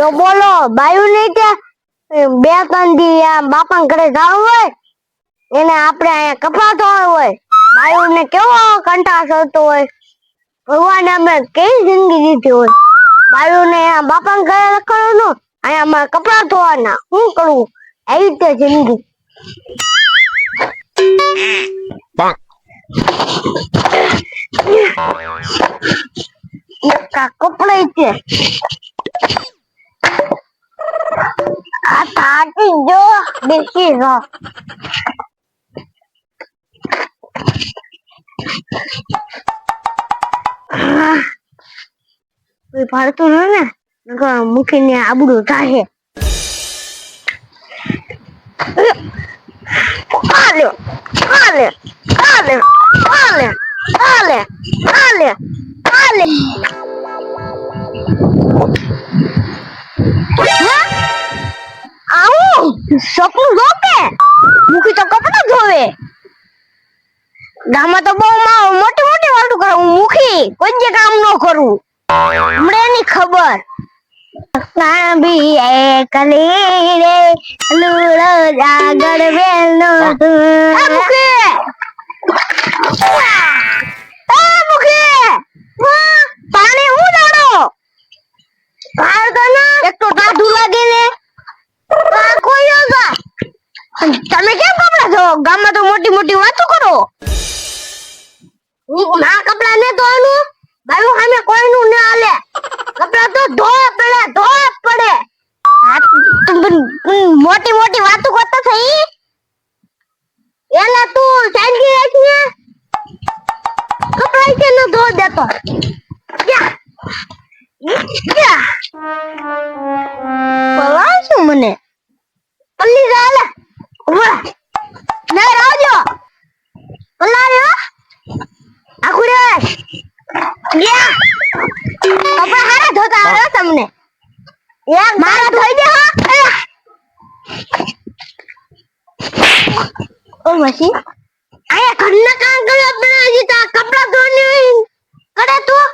યો બોલો બાયુ નહીં કે બે ત્રણ દી બાપા ઘરે જવું હોય એને આપણે અહીંયા કપડા ધોવા હોય. બાયુ ને કેવો કંટાળ થતો હોય. ભગવાને અમે કેવી જિંદગી દીધી હોય. બાયુ ને બાપા ઘરે રખડવાનું અહીંયા અમારે કપડા ધોવાના. શું કરવું એવી રીતે જિંદગી. કપડા છે. આ થાકી જો બેસી રહો કોઈ ફરતું ન ને નકર મૂકીને આબડું થાય આલે આલે આલે આલે આલે આલે આલે સપનું જો કે મૂકી તો કપડા ધોવે. ગામમાં તો બહુ મોટી મોટી વાતો કરે. હું મુખી કોઈ જે કામ ન કરું. હમણે ની ખબર. સાંભી કલી રે લૂડો જાગર વેલનો તું એ મૂકી! એ મૂકી! પાણી હું દાડો? તો ના. એક તો ટાઢું લાગે ને. તમે કેમ કપડા છો ગામમાં તો મોટી મોટી વાતો કરો. ના કપડા ને ધોવાનું. બાયું સામે કોઈનું ન હાલે. કપડા તો ધોવા પડે ધોવા પડે. મોટી મોટી વાતો કરતા થઈ એલા તું સાંજી રાખીને કપડા કે ન ધો દેતો. ક્યાં યા તમને. એક મારા ધોઈ દે ઓ મસી. આયા ઘરના કામ કરે આપણે હજી તો કપડા ધોને કરે તું.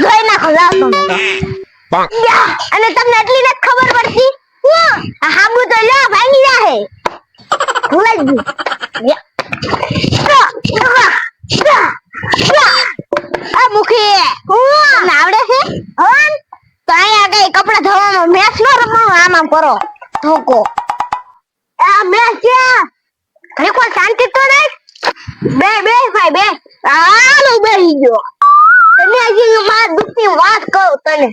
ધોઈ નાખો લાવ તમે. અને તમને એટલી ને ખબર પડતી. હું હાબુ તો લે ભાંગી જાહે. ભૂલાઈ ગયું. મુખી આવડે છે? હવન તો અહીંયા કઈ કપડા ધોવાનો મેચ નો રમો આમ આમ કરો ધોકો. આ મેચ છે ઘણી કોઈ શાંતિ તો નહીં બે બે ભાઈ બે. આલો બેસી ગયો. તને હજી મારા દુખની વાત કહું તને.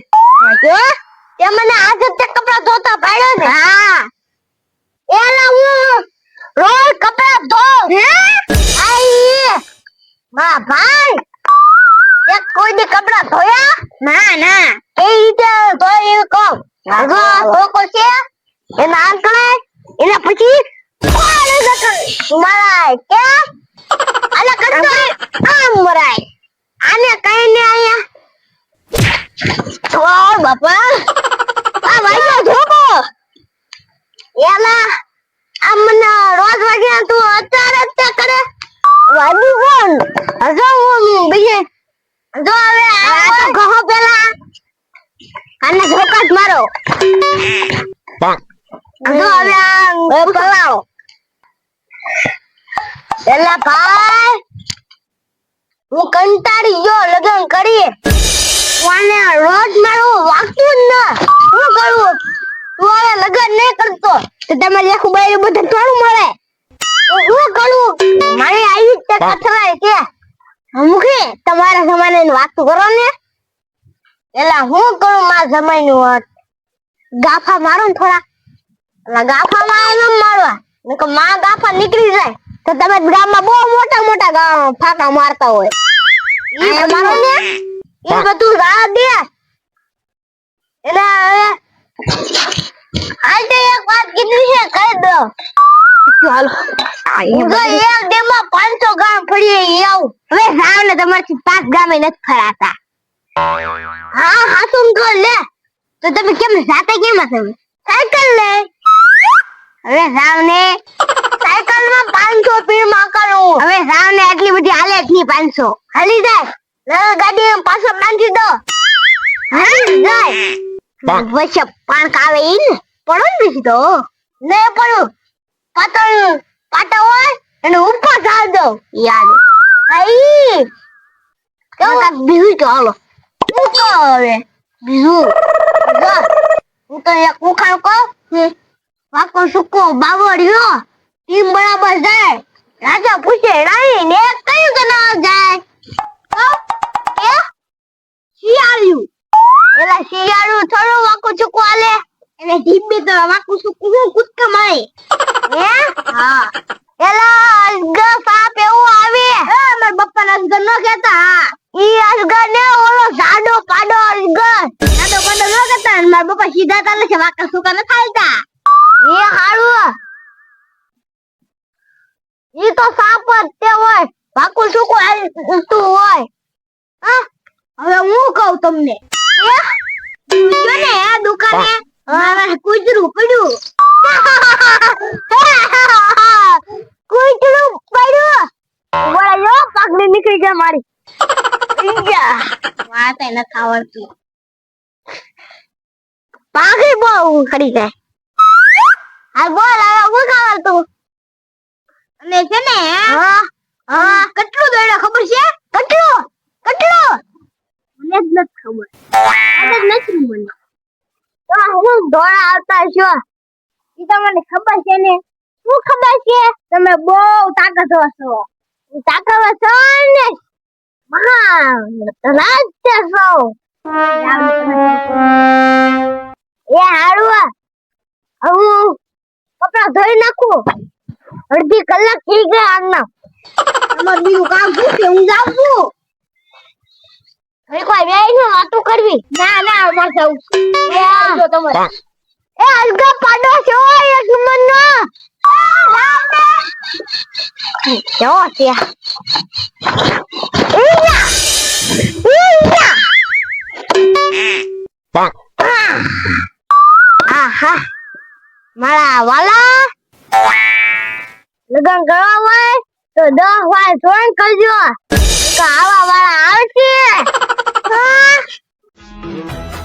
જો તે મને આજે તે કપડા ધોતા પાડ્યો ને. હા. એલા હું રોજ કપડા ધો. હે? આઈ. મા ભાઈ એક કોઈ દી કપડા ધોયા? ના ના. એ રીતે ધોઈ કહું આગો ધોકો છે એના આંકડે એના પછી મરાય? કે આલા કરતો આમ મરાય. આને કઈ ને અહીંયા ઓ બાપા. આ વાગ્યો ધોકો. એલા આ મને રોજ વાગ્યા તું અત્યારે અત્યારે કરે. વાગ્યું કોણ? હજો હું બીજે જો હવે તો આને ધોકા જ મારો. જો હવે આ પલાવો. એલા ભાઈ હું કંટાળી ગયો લગન કરીએ મને રોજ મારું વાગતું જ ન. શું કરું? તું હવે લગન નહીં કરતો. તો તમારે આખું બધું થોડું મળે. તો શું કરવું મારે આવી જ તે કથવાય કે મુખી તમારા જમાને વાતું કરો ને એલા હું કરું મારા જમાઈ નું વાત ગાફા મારો ને થોડા. એલા ગાફા માં એમ મારવા. નકરમાં ગાફા નીકળી જાય તો તમે ગામમાં બહુ મોટા મોટા ગામ ફાંકા મારતા હોય. ને? બધું દે. એટલે હવે આજે એક વાત કીધી છે કહી દો. ચાલો. તો એક ડેમાં પાંચસો ગામ ફરી આવું. હવે તમારથી પાંચ ગામે નથી ફરાતા. હા હાસુમ તો લે. તો તમે કેમ જાતે કેમ તમે સાયકલ લે. હવે જાવ ને સાયકલમાં પાંચસો પીરમાં કરું. હવે જાવ ને આટલી બધી હાલે જ નહીં પાંચસો. હાલી જાય. ગાડી પાછો બાંધી દો. હાલી જાય. વચ્ચે પાણક આવે ઈ ને. પડો ને બીજી તો ને પડું. પાતળ પાટા હોય અને ઉપર ચાલ દો યાદ. આઈ કેવું બીજું તો હવે બીજું હું તો એક ઉખાણ કહું? પાકો સુકો બાવળિયો ટીમ બરાબર જાય. રાજા પૂછે, રાણી, ને કયું ના જાય? શિયાળ્યું. એલા શિયાળું થોડું વાકું ચૂકું હાલે. એને ધીમે તો વાકું ચૂકું હું કૂદકા મારે. ઈ તો સાપ તે હોય. વાકું સુકું હોય. હવે હું કહું તમને? જો ને આ દુકાને મારા પાકડી નીકળી જાય મારી. વાત એને આવડતું. પાકડી બહુ ખરી જાય હા, બોલ, હવે હું અને છે ને? હા હા. કેટલું દોડ્યો ખબર છે? કેટલું? કેટલું? મને જ નથી ખબર. મને જ નથી મને તો હું દોડા આવતા છો? એ તમને ખબર છે ને. શું ખબર છે? તમે બહુ તાકાતવર છો તાકાતવર છો ને. મહા રાજ્ય છો. એ હારું. હું કપડા ધોઈ નાખું. અડધી કલાક થઈ ગયા આના. તમારે બીજું કામ શું છે? હું જાઉં છું. અરે કોઈ બેહી ને વાતો કરવી? ના ના અમાર જાઉં એ અલગા પાડો છો એક મનનો જો ત્યાં. ઈયા ઈયા આહા. મારા વાલા. લગન કરવા હોય તો દસ વાર જોઈન કરજો. આવા વાળા આવશે.